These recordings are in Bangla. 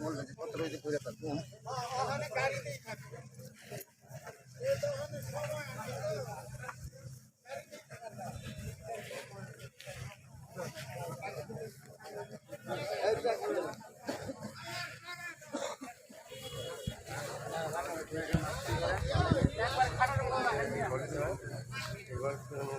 मूल पत्र पूजा करता हूँ।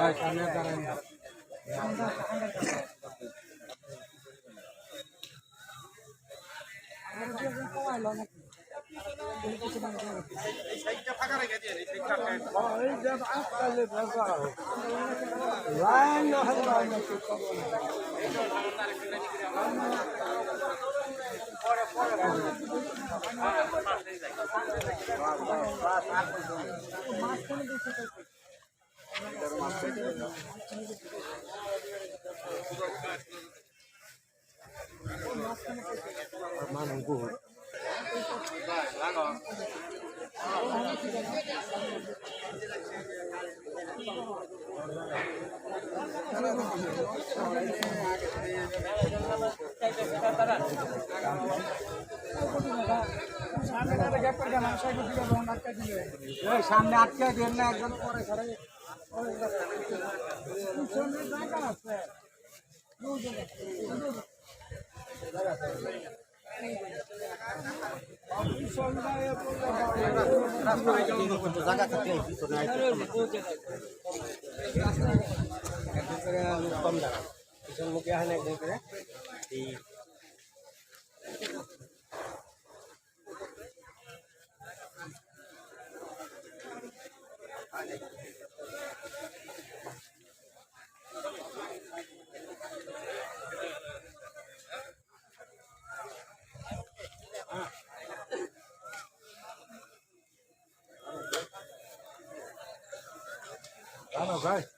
উঠবি সামনে আটকে দেন না একজন পরে সরে। কম দাঁড়া পিছন মুখে হয় না একদম করে এই Okay.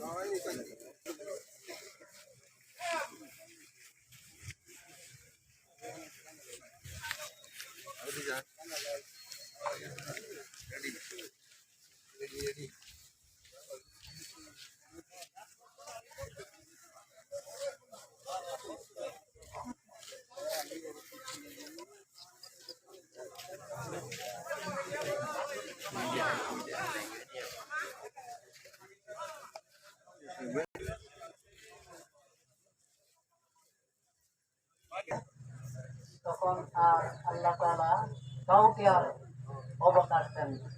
দাঁড়াই তখন আর আল্লাহ তালা কাউকে আর অবকাশ দেন না।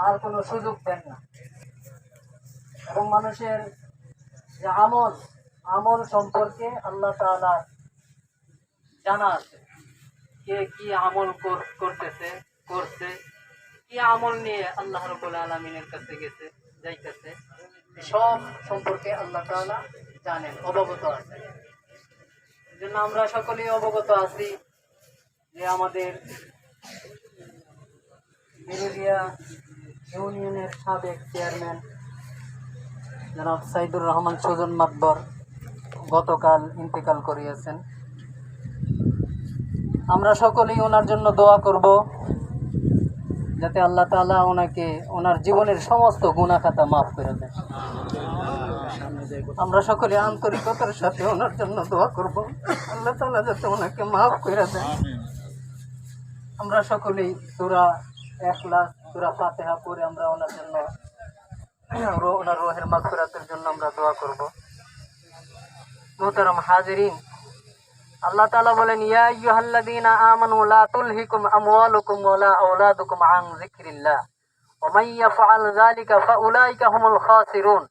আর কোনো সুযোগ দেন না। এবং মানুষের যে আমল আমল সম্পর্কে আল্লাহ তালা জানা আছে। কে কি আমল কর- করতেছে, করছে, কি আমল নিয়ে আল্লাহ রবুল আলমিনের কাছে গেছে, যাইতেছে সব সম্পর্কে আল্লাহ তাআলা জানেন, অবগত আছেন। এই জন্য আমরা সকলেই অবগত আছি যে আমাদের বিরুলিয়া ইউনিয়নের সাবেক চেয়ারম্যান জনাব সাইদুর রহমান সুজন মাতবর গতকাল ইন্তেকাল করিয়েছেন। আমরা সকলেই ওনার জন্য দোয়া করব, যাতে আল্লাহ তাআলা ওনাকে ওনার জীবনের সমস্ত গুণাখাতা মাফ করে দেন। আমরা সকলে আন্তরিকতার সাথে ওনার জন্য দোয়া করব, আল্লাহ তালা যাতে ওনাকে মাফ করে দেন। আমরা সকলেই সুরা এখলাস সুরা ফাতেহা পড়ে আমরা ওনার জন্য ওনার রোহের মাগফিরাতের জন্য আমরা দোয়া করব। মোহতারাম হাজিরিন, আল্লাহ তাআলা বলেন, ইয়া আইয়ুহাল্লাযীনা আমানু লা তুলহিকুম আমওয়ালুকুম ওয়ালা আওলাদুকুম আন যিকরিল্লাহ, ওয়া মান ইয়াফআল যালিকা ফাউলাইকা হুমুল খাসিরুন।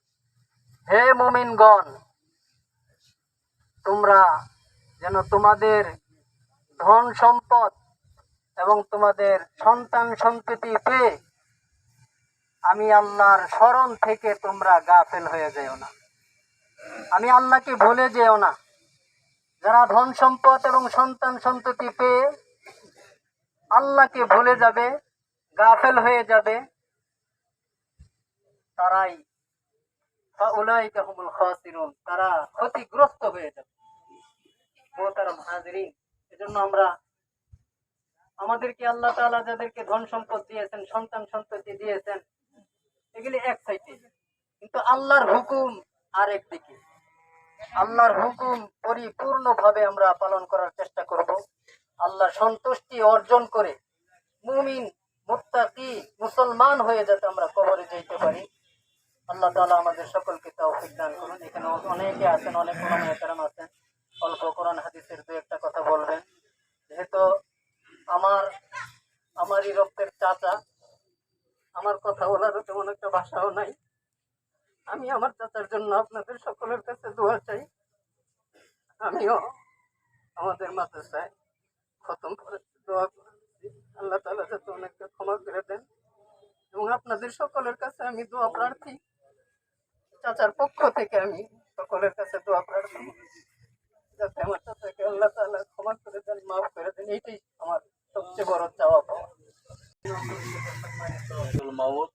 হে মুমিনগণ, তোমরা যেন তোমাদের ধন সম্পদ এবং তোমাদের সন্তান সন্ততি পেয়ে আমি আল্লাহর স্মরণ থেকে তোমরা গাফেল হয়ে যেও না। আমি আল্লাহকে ভুলে যেও না। যারা ধন সম্পদ এবং সন্তান সন্ততি পেয়ে আল্লাহকে ভুলে যাবে, গাফেল হয়ে যাবে, তারাই তারা ক্ষতিগ্রস্ত হয়ে যাবে। এজন্য আমরা আমাদেরকে আল্লাহ তাআলা যাদেরকে ধন সম্পদ দিয়েছেন, সন্তান সন্ততি দিয়েছেন, এগুলি এক সাইডে। কিন্তু আল্লাহর হুকুম আরেক দিকে। আল্লাহর হুকুম পরিপূর্ণভাবে আমরা পালন করার চেষ্টা করব। আল্লাহর সন্তুষ্টি অর্জন করে মুমিন, মুত্তাকি, মুসলমান হয়ে যাতে আমরা কবরে যেতে পারি। আল্লাহ তাআলা আমাদের সকলকে তৌফিক দান করুন। এখানে অনেকে আছেন, অনেক কেরাম আছেন। অল্প কোরআন, হাদিসের দু একটা কথা বলবেন। চাচা। আমার কথা বলারও তেমন একটা ভাষাও নাই। আমি আমার চাচার জন্য আপনাদের সকলের কাছে দোয়া চাই। আমিও আমাদের মাদ্রাসায় খতম করে দোয়া করেছি। আল্লাহ তাআলা যাতে অনেকটা ক্ষমা করে দেন এবং আপনাদের সকলের কাছে আমি দোয়া প্রার্থী। চাচার পক্ষ থেকে আমি সকলের কাছে দোয়া প্রার্থী যাতে আমার চাচাকে আল্লাহ তাআলা ক্ষমা করে দেন, মাফ করে দেন। এইটাই আমার সবচেয়ে বড় চাওয়া পাওয়া। মাউদ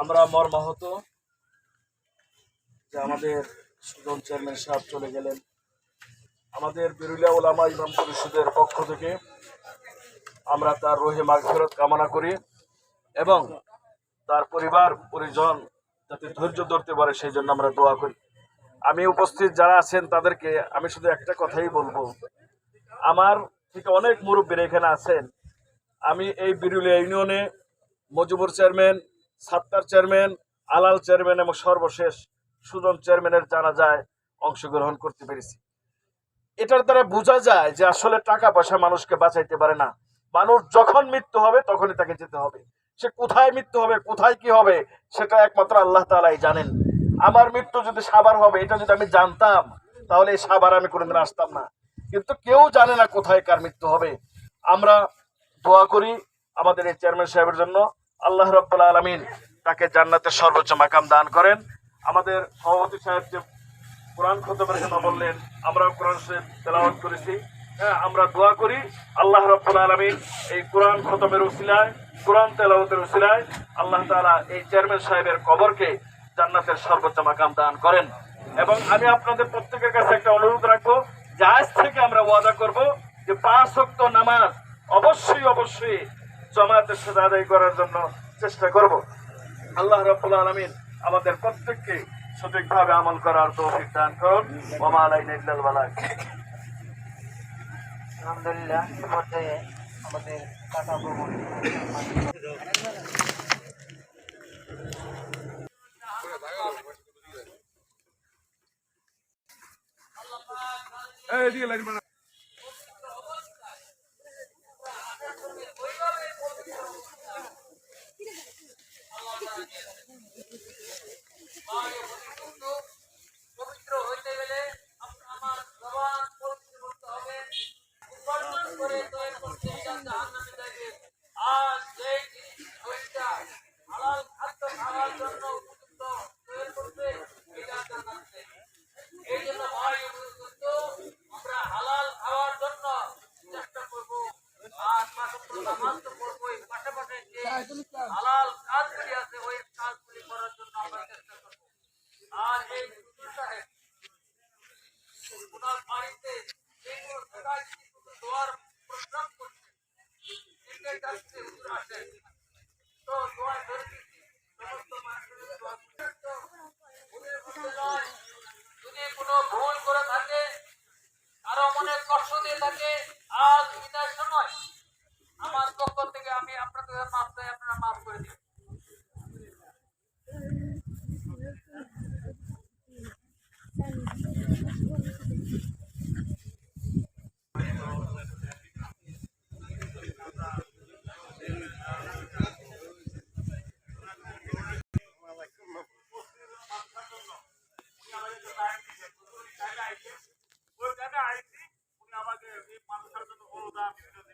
আমরা মর্মাহত যে আমাদের সুজন চেয়ারম্যান সাহেব চলে গেলেন। আমাদের বিরুলিয়া ওলামা ইমাম পরিষদের পক্ষ থেকে আমরা তার রোহে মাগফিরাত কামনা করি এবং তার পরিবার, পরিজন যাতে ধৈর্য ধরতে পারে, সেই জন্য আমরা দোয়া করি। আমি উপস্থিত যারা আছেন তাদেরকে আমি শুধু একটা কথাই বলব। আমার থেকে অনেক মুরব্বীরা এখানে আছেন। আমি এই বিরুলিয়া ইউনিয়নে Mojibur chairman, Sattar chairman, Alal chairman এবং সর্বশেষ সুজন চেয়ারম্যানের জানা যায় অংশগ্রহণ করতে পেরেছি। এটার দ্বারা বোঝা যায় যে আসলে টাকা পয়সা মানুষকে বাঁচাইতে পারে না। মানুষ যখন মৃত্যু হবে, তখনই তাকে যেতে হবে। সে কোথায় মৃত্যু হবে, কোথায় কি হবে, সেটা একমাত্র আল্লাহ তালাই জানেন। আমার মৃত্যু যদি সাবার হবে, এটা যদি আমি জানতাম, তাহলে এই সাবার আমি কোনোদিন আসতাম না। কিন্তু কেউ জানে না কোথায় কার মৃত্যু হবে। আমরা দোয়া করি আমাদের এই চেয়ারম্যান সাহেবের জন্য। আল্লাহ রব্বুল আলমিন তাকে জান্নাতের সর্বোচ্চ মাকাম দান করেন। আমাদের সভাপতি সাহেব যে কোরআন খতমের কথা বললেন, আমরাও কোরআন শরীফ তেলাওয়াত করেছি। হ্যাঁ আমরা দোয়া করি আল্লাহ রব্বুল আলমিন এই কোরআন খতমের উসিলায়, কোরআন তেলাওয়াতের উসিলায় আল্লাহ তালা এই চেয়ারম্যান সাহেবের কবরকে জান্নাতের সর্বোচ্চ মাকাম দান করেন। এবং আমি আপনাদের প্রত্যেকের কাছে একটা অনুরোধ রাখব, যে আজ থেকে আমরা ওয়াদা করব যে পাঁচ ওয়াক্ত নামাজ অবশ্যই অবশ্যই জামাতের সাথে আদায় করার জন্য চেষ্টা করব। আল্লাহ রাব্বুল আলামিন আমাদের প্রত্যেককে সঠিকভাবে আমল করার তৌফিক দান করুন। ওয়া মা আলাইনা আলহামদুলিল্লাহ আমাদের কাকা ভ্রমণ 哎，对来这边。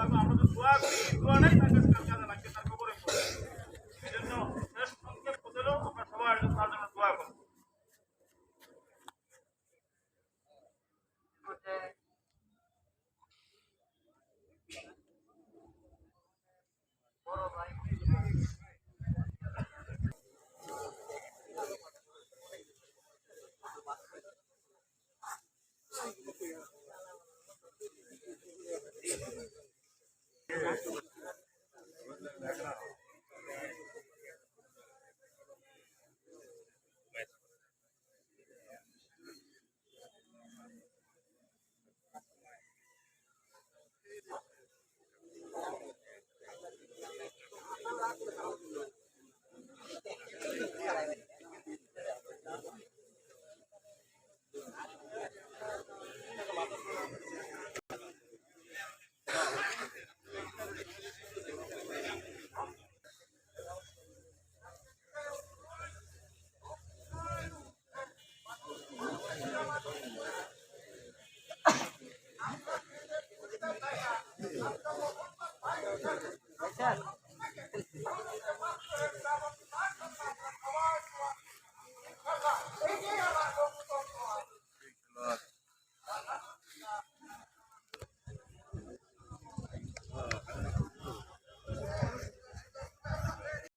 দোয়া করি, আমরা তো দোয়া করি দোয়া নেই তার কাছে Yeah.